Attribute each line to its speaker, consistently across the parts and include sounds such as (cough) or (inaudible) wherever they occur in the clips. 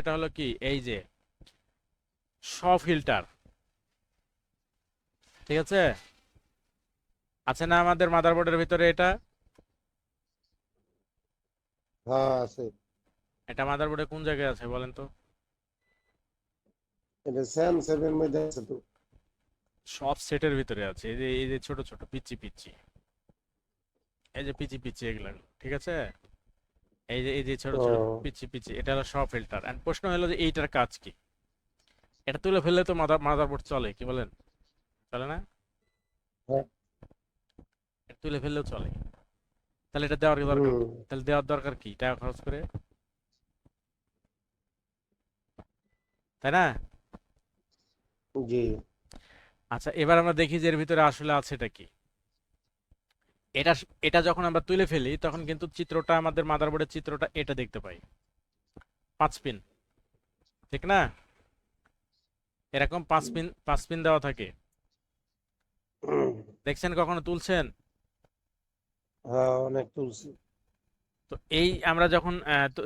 Speaker 1: সেটা হলো কি? এই যে স ফিল্টার ঠিক আছে? আছে না আমাদের মাদারবোর্ডের ভিতরে এটা?
Speaker 2: হ্যাঁ আছে।
Speaker 1: এটা মাদারবোর্ডে কোন জায়গায় আছে বলেন তো?
Speaker 2: এটা স্যাম সেভেন মধ্যে আছে তো।
Speaker 1: সব সেটের ভিতরে আছে। এই যে এই যে ছোট ছোট পিচ্ছি পিচ্ছি এই যে পিচি পিচি এগুলা ঠিক আছে? এই যে এই যে ছোট ছোট পিচি পিচি এটা হলো সব ফিল্টার এন্ড প্রশ্ন হলো যে এইটার কাজ কি? এটা তুলে ফেললে তো মাদার মাদারবোর্ড চলে কি বলেন? চলে না?
Speaker 2: হ্যাঁ।
Speaker 1: এটা তুলে ফেললেও চলে। তাহলে এটা দেওয়ার দরকার? তাহলে দেওয়ার দরকার কি? টাকা খরচ করে? তাই না?
Speaker 2: জি।
Speaker 1: আচ্ছা এবার আমরা দেখি যে এর ভিতরে আসলে আছে এটা কি। এটা এটা যখন আমরা তুলে ফেলি তখন কিন্তু চিত্রটা আমাদের মাদারবোর্ডের চিত্রটা এটা দেখতে পাই। পাঁচ পিন ঠিক না? এরকম পাঁচ পিন পাঁচ পিন দেওয়া থাকে। দেখছেন কখনো তুলছেন?
Speaker 2: হ্যাঁ অনেক তুলছি।
Speaker 1: তো এই আমরা যখন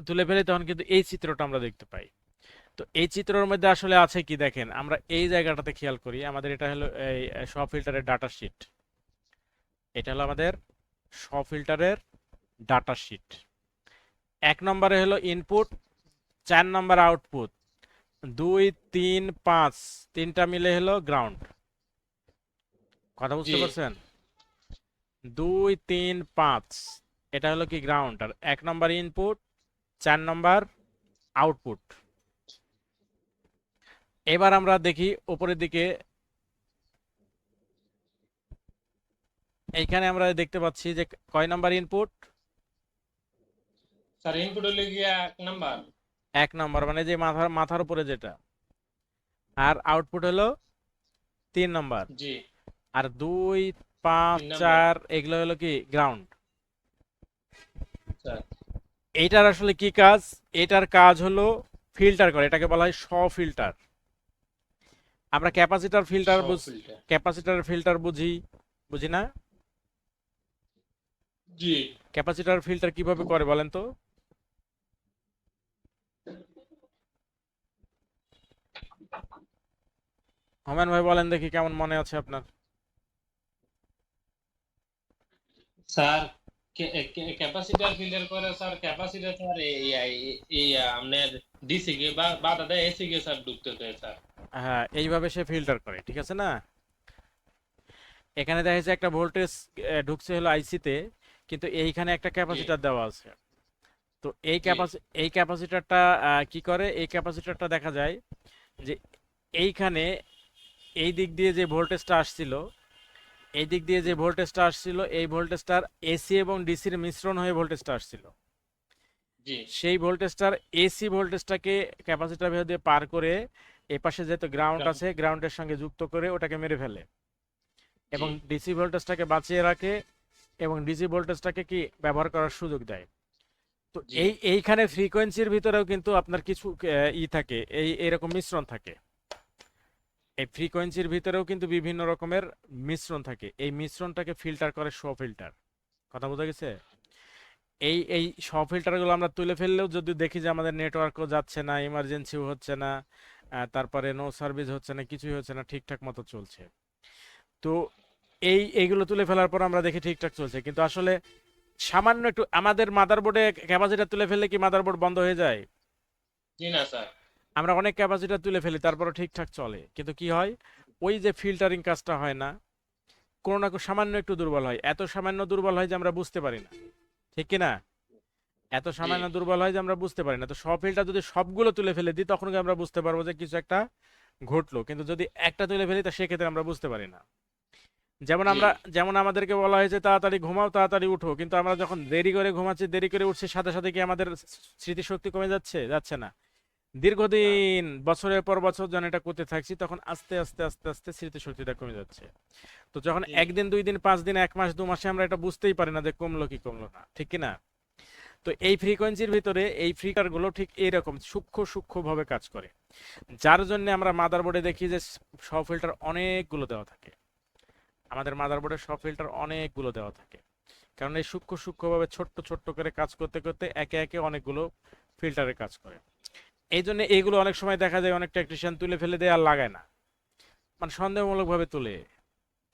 Speaker 1: তুলে ফেলি তখন কিন্তু এই চিত্রটা আমরা দেখতে পাই। তো এই চিত্রের মধ্যে আসলে আছে কি দেখেন? আমরা এই জায়গাটাতে খেয়াল করি। আমাদের এটা হলো এই সব ফিল্টারের ডাটা শিট এটা হলো আমাদের সব ফিল্টারের ডাটা শিট। এক নম্বরে হলো ইনপুট চার নম্বর আউটপুট দুই তিন পাঁচ তিনটা মিলে হলো গ্রাউন্ড কথা বুঝতে। পারছেন? দুই তিন পাঁচ এটা হলো কি গ্রাউন্ড আর এক নম্বর ইনপুট চার নম্বর আউটপুট এবার আমরা দেখি উপরের দিকে এইখানে আমরা দেখতে পাচ্ছি যে কয় নাম্বার ইনপুট
Speaker 3: স্যার ইনপুট হলে গিয়া এক নাম্বার।
Speaker 1: এক নম্বর মানে যে মাথার মাথার উপরে যেটা। আর আউটপুট হলো তিন নম্বর।
Speaker 3: জি।
Speaker 1: আর দুই পাঁচ চার এগুলো হলো কি? গ্রাউন্ড এইটার আসলে কি কাজ? এটার কাজ হলো ফিল্টার করে। এটাকে বলা হয় স ফিল্টার আমরা ক্যাপাসিটার ফিল্টার বুঝ ক্যাপাসিটার ফিল্টার বুঝি। বুঝি না?
Speaker 3: জি।
Speaker 1: ক্যাপাসিটার ফিল্টার কীভাবে করে বলেন তো? হোমেন ভাই বলেন দেখি কেমন মনে আছে আপনার।
Speaker 3: স্যার ক্যাপাসিটার ফিল্টার করে স্যার ক্যাপাসিটার স্যার এই এই- আপনার ডিসি কে বা বাধা দেয় এসি কে স্যার ঢুকতে দেয় স্যার।
Speaker 1: হ্যাঁ এইভাবে সে ফিল্টার করে ঠিক আছে না? এখানে দেখা যাচ্ছে একটা ভোল্টেজ ঢুকছে হলো আইসিতে কিন্তু এইখানে একটা ক্যাপাসিটার দেওয়া আছে। তো এই ক্যাপাসি এই ক্যাপাসিটারটা কি করে? এই ক্যাপাসিটারটা দেখা যায় যে এইখানে এই দিক দিয়ে যে ভোল্টেজটা আসছিল এই দিক দিয়ে যে ভোল্টেজটা আসছিল এই ভোল্টেজটার এসি এবং ডিসির মিশ্রণ হয়ে ভোল্টেজটা আসছিল।
Speaker 3: জি।
Speaker 1: সেই ভোল্টেজটার এসি ভোল্টেজটাকে ক্যাপাসিটার ভেতর দিয়ে পার করে এ পাশে যেহেতু গ্রাউন্ড আছে গ্রাউন্ডের সঙ্গে যুক্ত করে ওটাকে মেরে ফেলে। এবং ডিসি ভোল্টেজটাকে বাঁচিয়ে রাখে এবং ডিসি ভোল্টেজটাকে কি ব্যবহার করার সুযোগ দেয়? তো এই এইখানে ফ্রিকোয়েন্সির ভিতরেও কিন্তু আপনার কিছু ই থাকে এই এরকম মিশ্রণ থাকে। এই ফ্রিকোয়েন্সির ভিতরেও কিন্তু বিভিন্ন রকমের মিশ্রণ থাকে। এই মিশ্রণটাকে ফিল্টার করে শো ফিল্টার। কথা বোঝা গেছে? এই এই সব ফিল্টারগুলো আমরা তুলে ফেললেও যদি দেখি যে আমাদের নেটওয়ার্কও যাচ্ছে না ইমার্জেন্সিও হচ্ছে না তারপরে নো সার্ভিস হচ্ছে না কিছুই হচ্ছে না ঠিকঠাক মতো চলছে। তো এই এইগুলো তুলে ফেলার পর আমরা দেখি ঠিকঠাক চলছে। কিন্তু আসলে সামান্য একটু আমাদের মাদারবোর্ডে ক্যাপাসিটার তুলে ফেললে কি মাদারবোর্ড বন্ধ হয়ে যায়?
Speaker 3: জি না স্যার।
Speaker 1: আমরা অনেক ক্যাপাসিটার তুলে ফেলি তারপরে ঠিকঠাক চলে। কিন্তু কি হয়? ওই যে ফিল্টারিং কাজটা হয় না কোনো না কোনো সামান্য একটু দুর্বল হয়। এত সামান্য দুর্বল হয় যে আমরা বুঝতে পারি না। ঠিক কি না? এত সামান্য দুর্বল হয় যে আমরা বুঝতে পারি না। তো সব ফিল্টার যদি সবগুলো তুলে ফেলে দিই তখন কি আমরা বুঝতে পারব যে কিছু একটা ঘটলো? কিন্তু যদি একটা তুলে ফেলি তা সেক্ষেত্রে আমরা বুঝতে পারি না। যেমন আমরা যেমন আমাদেরকে বলা হয়েছে তাড়াতাড়ি ঘুমাও তাড়াতাড়ি উঠো। কিন্তু আমরা যখন দেরি করে ঘুমাচ্ছি দেরি করে উঠছি সাথে সাথে কি আমাদের স্মৃতিশক্তি কমে যাচ্ছে? যাচ্ছে না। দীর্ঘদিন বছরের পর বছর যখন এটা করতে থাকছি তখন আস্তে আস্তে আস্তে আস্তে স্মৃতিশক্তিটা কমে যাচ্ছে। তো যখন একদিন দুই দিন পাঁচ দিন এক মাস দু মাসে আমরা এটা বুঝতেই পারি না যে কমলো কি কমলো না ঠিক কি না? তো এই ফ্রিকোয়েন্সির ভিতরে এই ফ্রিকারগুলো ঠিক এইরকম সূক্ষ্ম সূক্ষ্মভাবে কাজ করে। যার জন্য আমরা মাদারবোর্ডে দেখি যে সব ফিল্টার অনেকগুলো দেওয়া থাকে। আমাদের মাদারবোর্ডে সব ফিল্টার অনেকগুলো দেওয়া থাকে। কারণ এই সূক্ষ্ম সূক্ষ্মভাবে ছোট্ট ছোট্ট করে কাজ করতে করতে একে একে অনেকগুলো ফিল্টারে কাজ করে। এই জন্য এইগুলো অনেক সময় দেখা যায় অনেক টেকনিশিয়ান তুলে ফেলে দেয় আর লাগায় না। মানে সন্দেহমূলক ভাবে তুলে।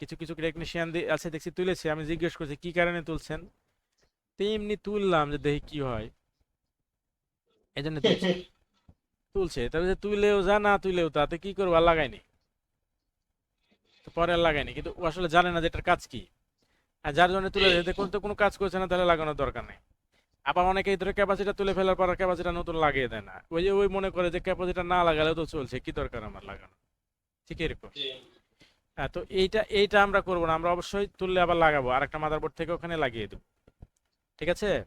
Speaker 1: কিছু কিছু টেকনিশিয়ান আছে দেখছি তুলেছে। আমি জিজ্ঞেস করছি কি কারণে তুলছেন? তো এমনি তুললাম যে দেখি কি হয়। এই জন্য তুলছে। (laughs) তবে যে তুইলেও যা না তুইলেও তাতে কি করব? আর লাগাইনি তো পরে আর লাগাইনি কিন্তু ও আসলে জানে না যে এটার কাজ কি। আর যার জন্য তুলে যেতে কোনো তো কোনো কাজ করছে না তাহলে লাগানোর দরকার নেই। আবার অনেকে ধরে ক্যাপাসিটা তুলে ফেলার পর ক্যাপাসিটা নতুন লাগিয়ে দেয় না। ওই যে ওই মনে করে যে ক্যাপাসিটা না লাগালেও তো চলছে কি দরকার আমার লাগানো? ঠিক এরকম। হ্যাঁ তো এইটা এইটা আমরা করব না আমরা অবশ্যই তুললে আবার লাগাবো আর একটা মাদারবোর্ড থেকে ওখানে লাগিয়ে দেবো। ঠিক আছে?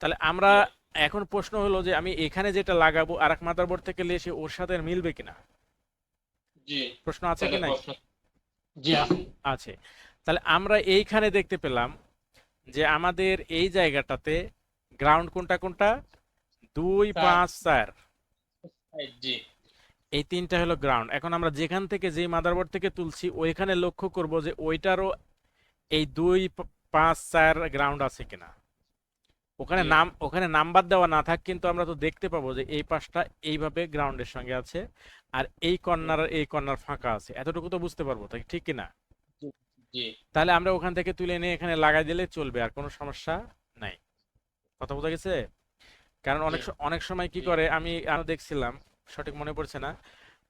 Speaker 1: তাহলে আমরা এখন প্রশ্ন হলো যে আমি এখানে যেটা লাগাবো আর এক মাদারবোর্ড থেকে নিয়ে এসে ওর সাথে মিলবে কিনা?
Speaker 3: জি।
Speaker 1: প্রশ্ন আছে কি নাই?
Speaker 3: জি আছে।
Speaker 1: তাহলে আমরা এইখানে দেখতে পেলাম যে আমাদের এই জায়গাটাতে গ্রাউন্ড কোনটা কোনটা? দুই পাঁচ চার
Speaker 3: জি।
Speaker 1: এই তিনটা হলো গ্রাউন্ড। এখন আমরা যেখান থেকে যে মাদারবোর্ড থেকে তুলছি ওইখানে লক্ষ্য করব যে ওইটারও এই দুই পাঁচ চার গ্রাউন্ড আছে কিনা। ওখানে নাম ওখানে নাম্বার দেওয়া না থাক কিন্তু আমরা তো দেখতে পাবো যে এই পাশটা এইভাবে গ্রাউন্ডের সঙ্গে আছে আর এই কর্নার এই কর্নার ফাঁকা আছে। এতটুকু তো বুঝতে পারব তাই ঠিক কিনা? তাহলে আমরা ওখান থেকে তুলে নিয়ে এখানে লাগাই দিলে চলবে আর কোনো সমস্যা নাই। কথা বোঝা গেছে? কারণ অনেক। অনেক সময় কি করে আমি আরও দেখছিলাম সঠিক মনে পড়ছে না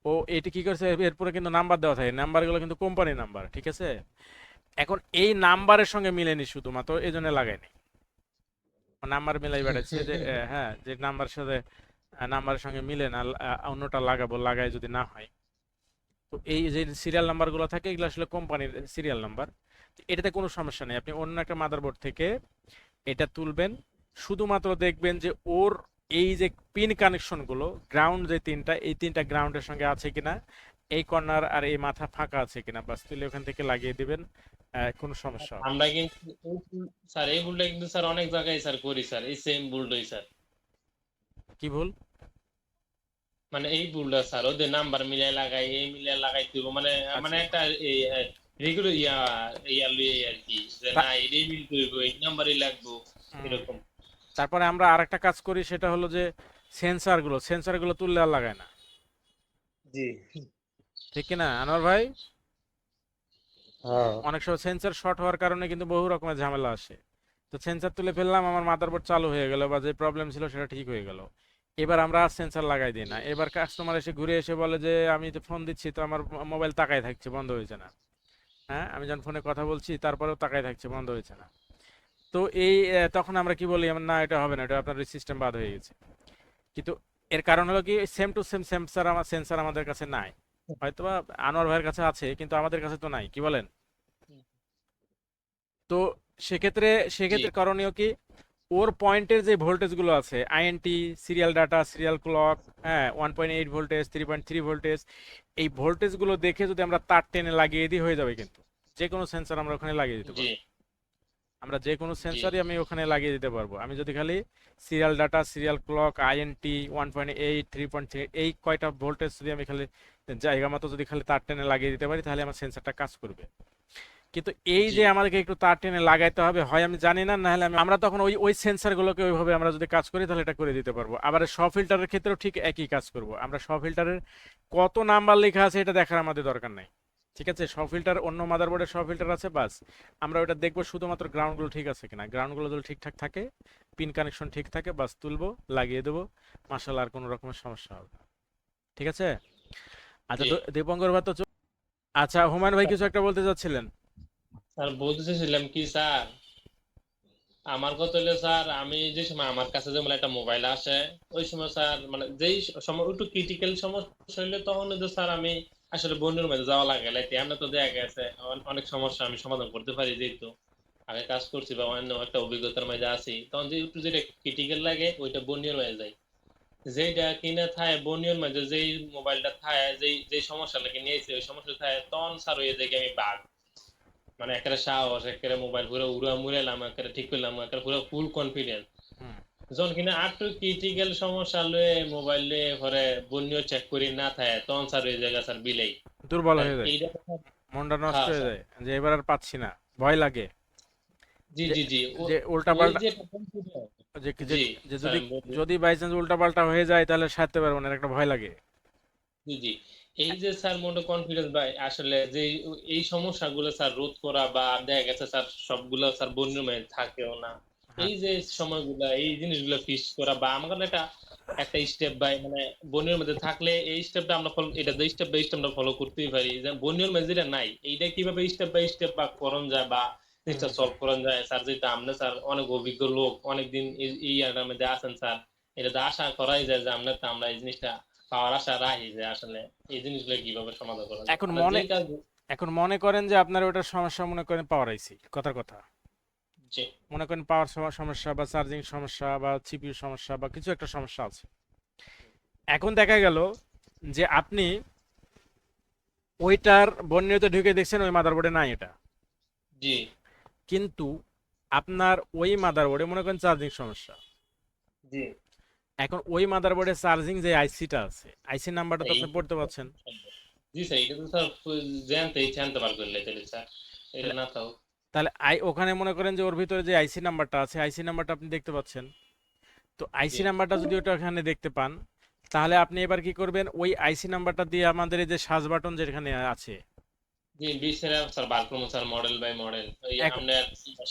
Speaker 1: ও এটি কি করছে এরপরে কিন্তু নাম্বার দেওয়া থাকে নাম্বারগুলো কিন্তু কোম্পানি নাম্বার ঠিক আছে? এখন এই নাম্বারের সঙ্গে মিলেনি শুধুমাত্র এই জন্য লাগাইনি নাম্বার মিলাই বেড়াচ্ছে, যে হ্যাঁ যে নাম্বারের সাথে নাম্বারের সঙ্গে মিলে না অন্যটা লাগাবো লাগাই যদি না হয়। তো এই যে সিরিয়াল নাম্বারগুলো থাকে, এগুলো আসলে কোম্পানির সিরিয়াল নাম্বার এটাতে কোনো সমস্যা নেই, আপনি অন্য একটা মাদারবোর্ড থেকে এটা তুলবেন। শুধুমাত্র দেখবেন যে ওর এই যে পিন কানেকশনগুলো গ্রাউন্ড যে তিনটা, এই তিনটা গ্রাউন্ডের সঙ্গে আছে কিনা এই কর্নার আর এই মাথা ফাঁকা আছে কিনা বাস তুলে ওখান থেকে লাগিয়ে দিবেন কোনো সমস্যা
Speaker 3: আমরা কিন্তু স্যার এই ভুলটা কিন্তু স্যার অনেক জায়গায় স্যার করি স্যার এই সেম ভুলটাই স্যার।
Speaker 1: কি ভুল?
Speaker 3: মানে এই ভুলটা স্যার ওদের নাম্বার মিলাই লাগাই এই মিলাই লাগাই দিব মানে মানে একটা এই রেগুলার ইয়া ইয়া লুই আর কি যে না এই মিল করব এই নাম্বারই লাগবো এরকম।
Speaker 1: তারপরে আমরা আরেকটা কাজ করি সেটা হলো যে সেন্সারগুলো সেন্সারগুলো তুললে আর লাগায় না।
Speaker 2: জি।
Speaker 1: ঠিক কিনা? আনোয়ার ভাই?
Speaker 2: হ্যাঁ।
Speaker 1: অনেক সময় সেন্সার শর্ট হওয়ার কারণে কিন্তু বহু রকমের ঝামেলা আসে। তো সেন্সার তুলে ফেললাম আমার মাদারবোর্ড চালু হয়ে গেল বা যে প্রবলেম ছিল সেটা ঠিক হয়ে গেল। এবার আমরা আর সেন্সার লাগাই দিই না। এবার কাস্টমার এসে ঘুরে এসে বলে যে আমি তো ফোন দিচ্ছি তো আমার মোবাইল তাকায় থাকছে বন্ধ হয়েছে না। হ্যাঁ আমি যখন ফোনে কথা বলছি তারপরেও তাকায় থাকছে বন্ধ হয়েছে না। তো এই তখন আমরা কি বলি? আমরা, না এটা হবে না এটা আপনার সিস্টেম বাদ হয়ে গেছে। কিন্তু এর কারণ হলো কি? সেম টু সেম সেন্সার আমার সেন্সার আমাদের কাছে নাই। হয়তোবা আনোয়ার ভাইয়ের কাছে আছে কিন্তু আমাদের কাছে তো নাই কি বলেন? তো সেক্ষেত্রে সেক্ষেত্রে করণীয় কি? ওর পয়েন্টের যে ভোল্টেজগুলো আছে INT serial data serial clock হ্যাঁ one point eight voltage three point three voltage এই ভোল্টেজগুলো দেখে যদি আমরা তার টেনে লাগিয়ে দিই হয়ে যাবে কিন্তু। যে কোনো সেন্সর আমরা ওখানে লাগিয়ে দিতে পারব। আমরা যে কোনো সেন্সরই আমি ওখানে লাগিয়ে দিতে পারব। আমি যদি খালি serial data serial clock INT one point eight three point three এই কয়টা ভোল্টেজ যদি আমি খালি জায়গা মতো যদি খালি তার টেনে লাগিয়ে দিতে পারি তাহলে আমার সেন্সারটা কাজ করবে। কিন্তু এই যে। আমাদেরকে একটু তার টেনে লাগাইতে হবে হয় আমি জানি না নাহলে আমি আমরা তখন ওই ওই সেন্সারগুলোকে ওইভাবে আমরা যদি কাজ করি তাহলে এটা করে দিতে পারব। আবার শ ফিল্টারের ক্ষেত্রেও ঠিক একই কাজ করব। আমরা শ ফিল্টারের কত নাম্বার লেখা আছে এটা দেখার আমাদের দরকার নাই। ঠিক আছে? শ ফিল্টার অন্য মাদারবোর্ডে শ ফিল্টার আছে বাস। আমরা ওটা দেখব শুধুমাত্র গ্রাউন্ডগুলো ঠিক আছে কিনা। গ্রাউন্ডগুলো যদি ঠিকঠাক থাকে পিন কানেকশন ঠিক থাকে বাস তুলবো লাগিয়ে দেবো। মার্শাল আর কোনো রকমের সমস্যা হবে না। ঠিক আছে? আচ্ছা। তো দীপঙ্কর ভাই তো আচ্ছা হুমায়ুন ভাই কিছু একটা বলতে চাচ্ছিলেন।
Speaker 3: স্যার বলতে কি স্যার? আমার কথা হলো স্যার আমি যে সময় আমার কাছে যেমন একটা মোবাইল আসে ওই সময় স্যার মানে যেই সময় একটু ক্রিটিক্যাল সমস্যা হইলে তখন তো স্যার আমি আসলে বন্ধুর মধ্যে যাওয়া লাগে লাইতে আমরা তো দেখা গেছে অনেক সমস্যা আমি সমাধান করতে পারি যেহেতু। আগে কাজ করছি বা অন্য একটা অভিজ্ঞতার মধ্যে আছি তখন যে একটু যেটা ক্রিটিক্যাল লাগে ওইটা বন্যের মাঝে যাই যেটা কিনা থাকে বন্যের মাঝে যেই মোবাইলটা থাকে যেই যেই সমস্যা লাগে নিয়েছে ওই সমস্যা থাকে তখন স্যার ওই দেখে আমি বাঘ। মানে একটা সাহস একটা মোবাইল পুরো উড়া মুড়াইলাম একটা ঠিক করলাম একটা পুরো ফুল কনফিডেন্স। যখন কিনা আরটু ক্রিটিক্যাল সমস্যা লয়ে মোবাইল লয়ে পরে বন্য চেক করি না থাকে তখন স্যার ওই জায়গা স্যার বিলেই।
Speaker 1: দুর্বল হয়ে যায়। মনটা নষ্ট
Speaker 3: হ্যাঁ,
Speaker 1: হয়ে যায়। যে এবার আর পাচ্ছি না ভয় লাগে।
Speaker 3: জি জি জি।
Speaker 1: যে উল্টা
Speaker 3: যে
Speaker 1: যে যে
Speaker 3: জি
Speaker 1: যে
Speaker 3: স্যার
Speaker 1: যদি যদি বাই চান্স উল্টা পাল্টা হয়ে যায় তাহলে সারতে পারব না একটা ভয় লাগে।
Speaker 3: জি জি। এই যে স্যার মোটো কনফিডেন্স ভাই আসলে যে এই সমস্যাগুলো স্যার রোধ করা বা দেখা গেছে স্যার সবগুলো স্যার বন্যময় থাকেও না।
Speaker 1: হ্যাঁ।
Speaker 3: এই যে সময়গুলা এই জিনিসগুলো ফিক্স করা বা আমার একটা একটা স্টেপ বাই মানে বন্যের মধ্যে থাকলে এই স্টেপটা আমরা ফলো এটা যে স্টেপ বাই স্টেপ আমরা ফলো করতেই পারি। যে বন্যের মধ্যে যেটা নাই এইটা কীভাবে স্টেপ বাই স্টেপ বা করণ যায় বা জিনিসটা সলভ করণ যায় স্যার যেটা আমরা স্যার অনেক অভিজ্ঞ লোক অনেকদিন এই এই মধ্যে আছেন স্যার। এটা আশা করাই যায় যে আমরা তো আমরা এই জিনিসটা পাওয়ার আশা রাখি যে আসলে এই জিনিসগুলো কীভাবে সমাধান করা যায়।
Speaker 1: এখন মনে- এখন মনে করেন যে আপনার ওটার সমস্যা মনে করেন পাওয়ার আইসি কথার কথা
Speaker 3: জি।
Speaker 1: মনে করেন পাওয়ার সমস্যা বা চার্জিং সমস্যা বা সিপিইউ সমস্যা বা কিছু একটা সমস্যা আছে। এখন দেখা গেল যে আপনি ওইটার বন্যতে ঢুকে দেখছেন ওই মাদারবোর্ডে নাই এটা।
Speaker 3: জি।
Speaker 1: কিন্তু আপনার ওই মাদারবোর্ডে মনে করেন চার্জিং সমস্যা।
Speaker 3: জি।
Speaker 1: এখন ওই মাদারবোর্ডে চার্জিং যে আইসিটা আছে আইসি নাম্বারটা তো আপনি পড়তে পারছেন
Speaker 3: জি স্যার এটা তো স্যার জানতেই জানতে বার করলে তাহলে স্যার। এটা না তাও
Speaker 1: তাহলে আই ওখানে মনে করেন যে ওর ভিতরে যে আইসি নাম্বারটা আছে আইসি নাম্বারটা আপনি দেখতে পাচ্ছেন। তো আইসি নাম্বারটা যদি ওটা ওখানে দেখতে পান তাহলে আপনি এবার কি করবেন? ওই আইসি নাম্বারটা দিয়ে আমাদের এই যে সার্চ বাটন যেখানে আছে
Speaker 3: জি বিশের স্যার বার করব স্যার মডেল বাই মডেল ওই
Speaker 1: এখন-
Speaker 3: আপনার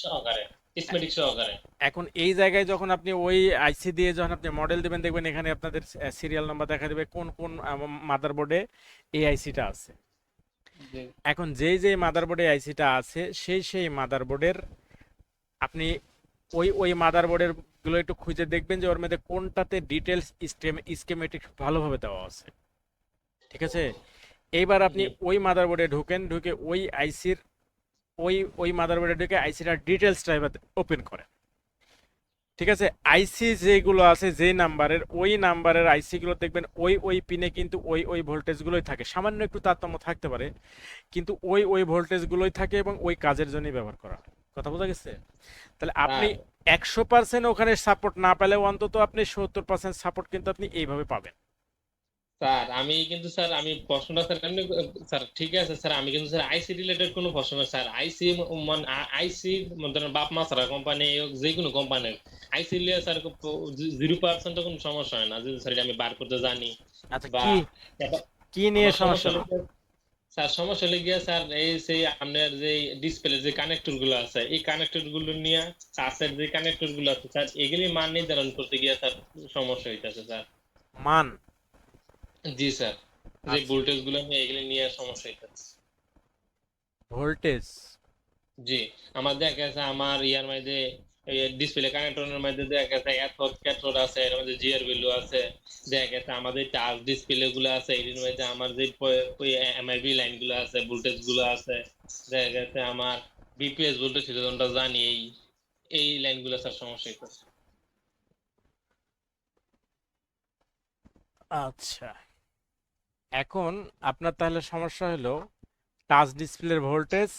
Speaker 3: সহকারে স্মেটিক সহকারে
Speaker 1: এখন এই জায়গায় যখন আপনি ওই আইসি দিয়ে যখন আপনি মডেল দিবেন দেখবেন এখানে আপনাদের সিরিয়াল নাম্বার দেখা দেবে কোন কোন মাদারবোর্ডে এই আইসিটা আছে। এখন যেই যেই মাদারবোর্ডে আইসিটা আছে সেই সেই মাদারবোর্ডের আপনি ওই ওই মাদারবোর্ডেরগুলো একটু খুঁজে দেখবেন যে ওর মধ্যে কোনটাতে ডিটেলস স্কেমেটিক ভালোভাবে দেওয়া আছে। ঠিক আছে? এইবার আপনি। ওই মাদারবোর্ডে ঢুকেন ঢুকে ওই আইসির ওই ওই মাদারবোর্ডে ঢুকে আইসিটার ডিটেলসটা এবার ওপেন করেন। ঠিক আছে? আইসি যেগুলো আছে যে নাম্বারের ওই নাম্বারের আইসিগুলো দেখবেন ওই ওই পিনে কিন্তু ওই ওই ভোল্টেজগুলোই থাকে। সামান্য একটু তারতম্য থাকতে পারে কিন্তু ওই ওই ভোল্টেজগুলোই থাকে এবং ওই কাজের জন্যই ব্যবহার করা হয়। কথা বোঝা গেছে? তাহলে আপনি
Speaker 3: হ্যাঁ।
Speaker 1: একশো পার্সেন্ট ওখানে সাপোর্ট না পেলেও অন্তত আপনি সত্তর পার্সেন্ট সাপোর্ট কিন্তু আপনি এইভাবে পাবেন।
Speaker 3: স্যার আমি কিন্তু স্যার আমি প্রশ্নটা স্যার এমনি স্যার ঠিক আছে স্যার আমি কিন্তু স্যার আইসি রিলেটেড কোনো প্রশ্ন না স্যার। আইসি মানে আইসি ধরেন বাপ মা ছাড়া কোম্পানি যে কোনো কোম্পানির আইসি লিয়ে স্যার জিরো পার্সেন্ট কোনো সমস্যা হয় না। যদি স্যার আমি বার করতে জানি
Speaker 1: আচ্ছা
Speaker 3: বা
Speaker 1: কি নিয়ে সমস্যা
Speaker 3: স্যার সমস্যা লেগে স্যার এই সেই আপনার যে ডিসপ্লে যে কানেক্টরগুলো আছে এই কানেক্টরগুলো নিয়ে চার্জের যে কানেক্টরগুলো আছে স্যার এগুলি মান নির্ধারণ করতে গিয়ে স্যার সমস্যা হইতেছে স্যার।
Speaker 1: মান?
Speaker 3: জি স্যার। যে
Speaker 1: আচ্ছা।
Speaker 3: ভোল্টেজগুলো নিয়ে এগুলি নিয়ে সমস্যা হইতেছে
Speaker 1: ভোল্টেজ?
Speaker 3: জি আমার দেখা গেছে আমার ইয়ার মধ্যে ডিসপ্লে কানেক্টরের মধ্যে দেখা গেছে এথোড ক্যাথোড আছে এর মধ্যে জিআর ভ্যালু আছে। দেখা গেছে আমাদের টাচ ডিসপ্লে গুলো আছে এর মধ্যে আমার যে এমআইবি লাইনগুলো আছে ভোল্টেজগুলো আছে দেখা গেছে আমার বিপিএস ভোল্টেজ সেটা জানি এই এই লাইনগুলো স্যার সমস্যা হইতেছে।
Speaker 1: আচ্ছা। এখন আপনার তাহলে সমস্যা হলো টাচ ডিসপ্লের ভোল্টেজ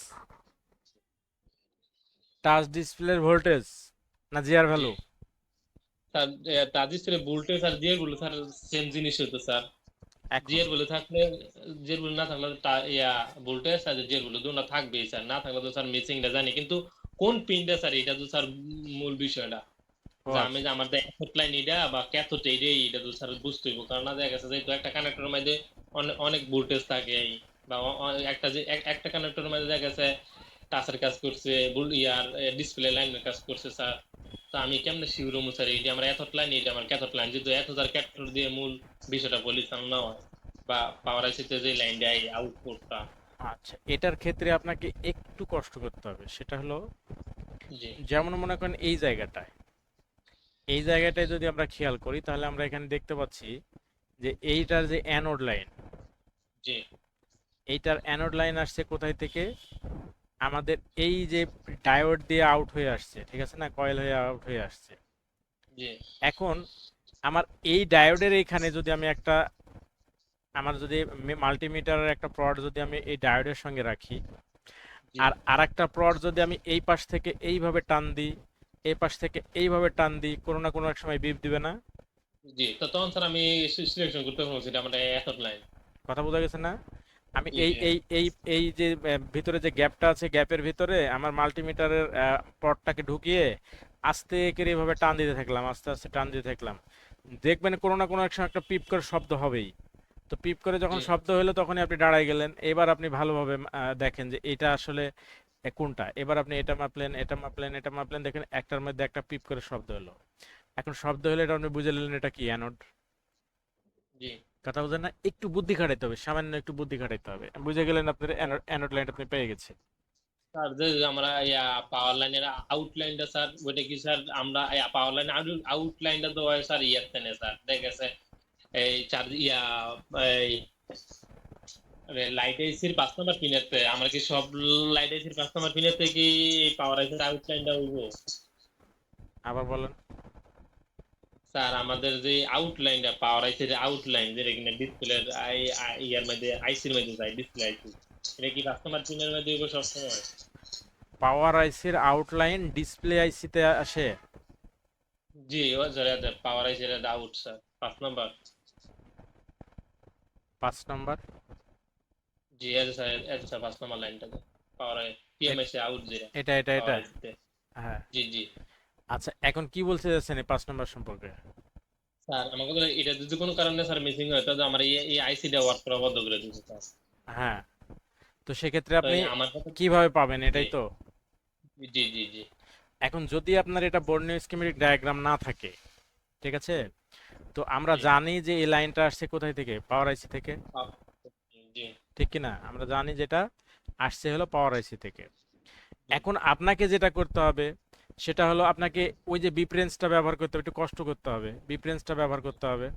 Speaker 1: টাচ ডিসপ্লের ভোল্টেজ না GR value
Speaker 3: sir touch display voltage আর জিআরগুলো স্যার সেম জিনিস হতো স্যার জিআর থাকলে জিআর না থাকলে ইয়া ভোল্টেজ আর জিআর দুটো থাকবেই স্যার না থাকলে তো স্যার মিসিংটা জানি কিন্তু কোন পিনটা স্যার এটা তো স্যার মূল বিষয়টা। আমি যে আমার ক্যাথোড লাইন এটা বা ক্যাথোড এইটাই এটা তো স্যার বুঝতে হইব। কারণ না দেখা গেছে যেহেতু একটা কানেক্টরের মধ্যে অনেক ভোল্টেজ থাকে বা একটা যে একটা কানেক্টরের মধ্যে দেখা গেছে টাচের কাজ করছে ইয়ার ডিসপ্লে লাইনের কাজ করছে স্যার তো আমি কেমনে শিউর হব স্যার এইটা আমার এতট লাইন এটা আমার ক্যাথোড লাইন যেহেতু এত হাজার ক্যাথোড দিয়ে মূল বিষয়টা বলি না হয় বা পাওয়ার আইসিতে যে লাইন দেয় আউটপুটটা
Speaker 1: আচ্ছা এটার ক্ষেত্রে আপনাকে একটু কষ্ট করতে হবে। সেটা হলো যেমন মনে করেন এই জায়গাটায় এই জায়গাটায় যদি আমরা খেয়াল করি তাহলে আমরা এখানে দেখতে পাচ্ছি যে এইটার যে অ্যানোড লাইন
Speaker 3: জি।
Speaker 1: এইটার অ্যানোড লাইন আসছে কোথায় থেকে? আমাদের এই যে ডায়োড দিয়ে আউট হয়ে আসছে ঠিক আছে না? কয়েল হয়ে আউট হয়ে আসছে।
Speaker 3: জি।
Speaker 1: এখন আমার এই ডায়োডের এইখানে যদি আমি একটা আমার যদি মাল্টিমিটারের একটা প্রড যদি আমি এই ডায়োডের সঙ্গে রাখি আর আরেকটা প্রড যদি আমি এই পাশ থেকে এইভাবে টান দিই এই পাশ থেকে এইভাবে টান দিই কোনো না কোনো এক সময় বিপ দিবে না।
Speaker 3: জি তো তখন স্যার আমি সিলেকশন করতে পারব সেটা আমার এতট লাইন
Speaker 1: কথা বোঝা গেছে না? আমি এই এই এই এই যে ভিতরে যে গ্যাপটা আছে গ্যাপের ভিতরে আমার মাল্টিমিটারের পটটাকে ঢুকিয়ে আস্তে করে এভাবে টান দিতে থাকলাম আস্তে আস্তে টান দিতে থাকলাম। দেখবেন কোনো না কোনো এক সময় একটা পিপ করে শব্দ হবেই। তো পিপ করে যখন শব্দ হলো তখনই আপনি দাঁড়ায় গেলেন। এবার আপনি ভালোভাবে দেখেন যে এটা আসলে কোনটা? এবার আপনি এটা মাপলেন এটা মাপলেন এটা মাপলেন দেখেন একটার মধ্যে একটা পিপ করে শব্দ হলো এখন শব্দ হলে এটা আপনি বুঝে নিলেন এটা কি অ্যানোড
Speaker 3: জি।
Speaker 1: কথা বুঝেন না? একটু বুদ্ধি খাটাইতে হবে সামান্য একটু বুদ্ধি খাটাইতে হবে। বুঝে গেলেন আপনার অ্যানোড লাইন আপনি পেয়ে গেছে
Speaker 3: স্যার যে আমরা পাওয়ার লাইনের আউটলাইনটা স্যার ওইটা কি স্যার আমরা পাওয়ার লাইন আউটলাইনটা তো হয় স্যার ইয়ার স্যার দেখেছে? এই চার ইয়া এই লাইট এসির পাঁচ নাম্বার পিনেতে আমরা কি সব লাইট এসির পাঁচ নাম্বার পিনেতে কি পাওয়ার এসির আউটলাইনটা হইব
Speaker 1: আবার বলেন।
Speaker 3: স্যার আমাদের যে আউটলাইনটা পাওয়ার আইসির আউটলাইন যেটা কিনা ডিসপ্লের আই আই- ইয়ার মধ্যে আইসির মধ্যে যায় ডিসপ্লে আইসি এটা কি পাঁচ নাম্বার পিনের মধ্যে হইব সবসময়
Speaker 1: পাওয়ার আইসির আউটলাইন ডিসপ্লে আইসিতে আসে।
Speaker 3: জি ও জরে পাওয়ার আইসির আউট স্যার পাঁচ নাম্বার
Speaker 1: পাঁচ নম্বর
Speaker 3: জি এজ স্যার এজ স্যার পাঁচ নাম্বার লাইনটা পাওয়ার পিএমএস আউট যেটা
Speaker 1: এটা এটা এটা।
Speaker 3: Power IC তে।
Speaker 1: হ্যাঁ।
Speaker 3: জি জি।
Speaker 1: আচ্ছা এখন কি বলতে যাচ্ছেন এই পাঁচ নম্বর সম্পর্কে?
Speaker 3: স্যার আমাকে তো এটা যদি কোনো কারণে স্যার মিসিং হয় তাহলে আমার এই এই আইসিটা ওয়ার্ক করা বন্ধ করে দিচ্ছে স্যার
Speaker 1: হ্যাঁ। তো সেক্ষেত্রে আপনি কীভাবে পাবেন এটাই তো?
Speaker 3: জি জি জি।
Speaker 1: এখন যদি আপনার এটা বর্ণীয় স্কিমেটিক ডায়াগ্রাম না থাকে ঠিক আছে? তো আমরা জানি যে এই লাইনটা আসছে কোথায় থেকে? পাওয়ার আইসি থেকে। ঠিক কি না আমরা জানি যেটা আসছে হলো পাওয়ার আইসি থেকে। এখন আপনাকে যেটা করতে হবে, সেটা হলো আপনাকে ওই যে বিপ্রেন্সটা ব্যবহার করতে হবে, একটু কষ্ট করতে হবে। বিপ্রেন্সটা ব্যবহার করতে হবে।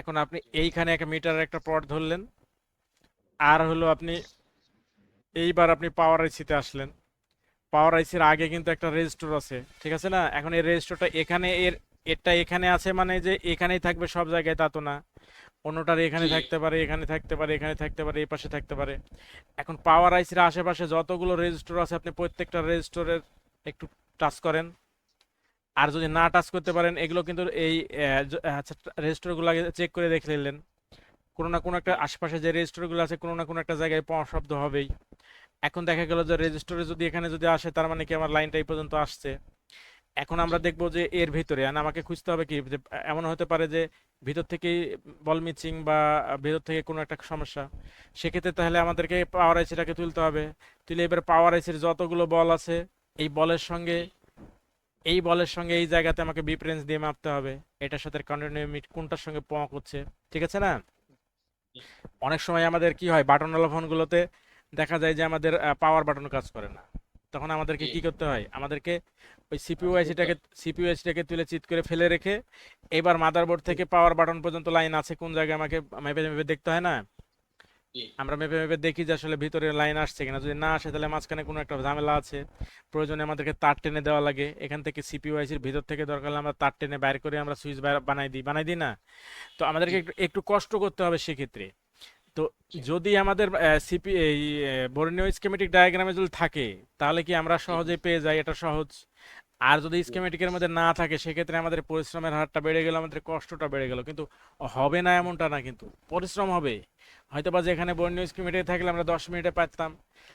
Speaker 1: এখন আপনি এইখানে একটা মিটারের একটা পট ধরলেন, আর হলো আপনি এইবার আপনি পাওয়ার আইসিতে আসলেন। পাওয়ার আইসির আগে কিন্তু একটা রেজিস্টর আছে, ঠিক আছে না? এখন এই রেজিস্টরটা এখানে এর এটা এখানে আছে মানে যে এখানেই থাকবে সব জায়গায় তা তো না। অন্যটার এখানে থাকতে পারে এখানে থাকতে পারে এখানে থাকতে পারে এই পাশে থাকতে পারে। এখন পাওয়ার আইসির আশেপাশে যতগুলো রেজিস্টর আছে আপনি প্রত্যেকটা রেজিস্টরের একটু টাচ করেন। আর যদি না টাচ করতে পারেন এগুলো কিন্তু এই আচ্ছা রেজিস্টরগুলো আগে চেক করে দেখে নিলেন। কোনো না কোনো একটা আশেপাশে যে রেজিস্টরগুলো আছে কোনো না কোনো একটা জায়গায় প শব্দ হবেই। এখন দেখা গেল যে রেজিস্টরে যদি এখানে যদি আসে তার মানে কি আমার লাইনটা এই পর্যন্ত আসছে? এখন আমরা দেখব যে এর ভিতরে আর আমাকে খুঁজতে হবে কি যে এমন হতে পারে যে ভিতর থেকেই বল মিচিং বা ভিতর থেকে কোনো একটা সমস্যা। সেক্ষেত্রে তাহলে আমাদেরকে পাওয়ার আইসিটাকে তুলতে হবে। তুলে এবার পাওয়ার আইসির যতগুলো বল আছে এই বলের সঙ্গে এই বলের সঙ্গে এই জায়গাতে আমাকে বিপ্রেন্স দিয়ে মাপতে হবে। এটার সাথে কন্টিনিউ মিট কোনটার সঙ্গে পক হচ্ছে ঠিক আছে না? অনেক সময় আমাদের কি হয় বাটন ফোনগুলোতে দেখা যায় যে আমাদের পাওয়ার বাটন কাজ করে না। তখন আমাদেরকে। কি করতে হয়? আমাদেরকে ওই সিপিইউ আইসিটাকে সিপিইউ আইসিটাকে তুলে চিত করে ফেলে রেখে এবার মাদারবোর্ড থেকে পাওয়ার বাটন পর্যন্ত লাইন আছে কোন জায়গায় আমাকে মেপে মেপে দেখতে হয় না? আমরা মেপে মেপে দেখি যে আসলে ভিতরে লাইন আসছে কিনা। যদি না আসে তাহলে মাঝখানে কোনো একটা ঝামেলা আছে। প্রয়োজনে আমাদেরকে তার টেনে দেওয়া লাগে। এখান থেকে সিপিইউ আইসির ভিতর থেকে দরকার হলে আমরা তার টেনে বাইর করে আমরা সুইচ বানাই দিই। বানাই দিই না? তো আমাদেরকে একটু একটু কষ্ট করতে হবে সেক্ষেত্রে। তো যদি আমাদের সিপি এই বর্ণীয় স্কেমেটিক ডায়াগ্রামে যদি থাকে তাহলে কি আমরা সহজে পেয়ে যাই? এটা সহজ। আর যদি স্কেমেটিকের মধ্যে না থাকে সেক্ষেত্রে আমাদের পরিশ্রমের হারটা বেড়ে গেল আমাদের কষ্টটা বেড়ে গেল। কিন্তু হবে না এমনটা না কিন্তু পরিশ্রম হবে। হয়তো বা যেখানে বর্ণীয় স্কিমেটিক থাকলে আমরা দশ মিনিটে পারতাম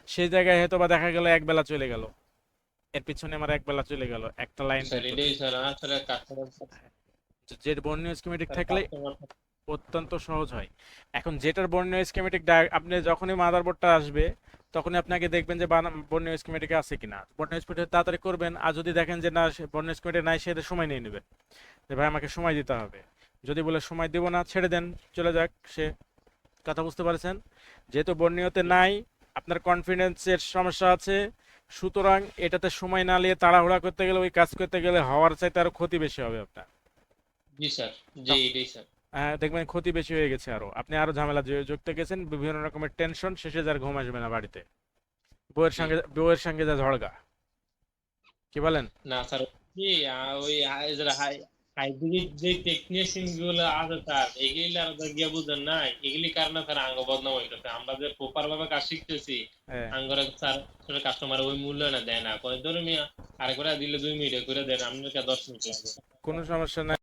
Speaker 1: সেই জায়গায় হয়তো বা দেখা গেল এক বেলা চলে গেল। এর পিছনে আমার এক বেলা চলে গেল একটা লাইন যে বর্ণীয় স্কিমেটিক থাকলে অত্যন্ত সহজ হয়। এখন যেটার বর্ণীয় স্কিমেটিক আপনি যখনই মাদারবোর্ডটা আসবে তখনই আপনাকে দেখবেন যে বর্ণীয় স্কিমেটিক আছে কিনা। বর্ণীয় স্কিমেটিক তাড়াতাড়ি করবেন আর যদি দেখেন যে না বর্ণীয় স্কিমেটিক নাই সে সময় নিয়ে নেবে। যে ভাই আমাকে সময় দিতে হবে। যদি বলে সময় দিব না ছেড়ে দেন চলে যাক সে কথা বুঝতে পারছেন? যেহেতু বর্ণীয়তে নাই আপনার কনফিডেন্সের সমস্যা আছে সুতরাং এটাতে সময় না নিয়ে তাড়াহুড়া করতে গেলে ওই কাজ করতে গেলে হওয়ার চাইতে আরও ক্ষতি বেশি হবে আপনার।
Speaker 3: জি স্যার। জি স্যার।
Speaker 1: দেখবেন ক্ষতি বেশি হয়ে গেছে আরও। আপনি আরও ঝামেলা যুক্ত গেছেন বিভিন্ন রকমের টেনশন শেষে যার ঘুম আসবে না বাড়িতে। বউয়ের সঙ্গে বউয়ের সঙ্গে যা ঝড়গা কি বলেন?
Speaker 3: না স্যার ওই হাই- হাই হাইব্রিড যে টেকনিশিয়ানগুলো আছে স্যার এগুলি আর গিয়া বুঝেন না এগুলি কারণে স্যার আঙ্গ বদনাম হইতেছে। আমরা যে প্রপার ভাবে কাজ শিখতেছি
Speaker 1: হ্যাঁ।
Speaker 3: আঙ্গরে স্যার কাস্টমার ওই মূল্য না দেয় না। কয় আরেকবার দিলে দুই মিনিট করে দেন আপনার দশ মিনিট লাগবে।
Speaker 1: কোনো সমস্যা নাই।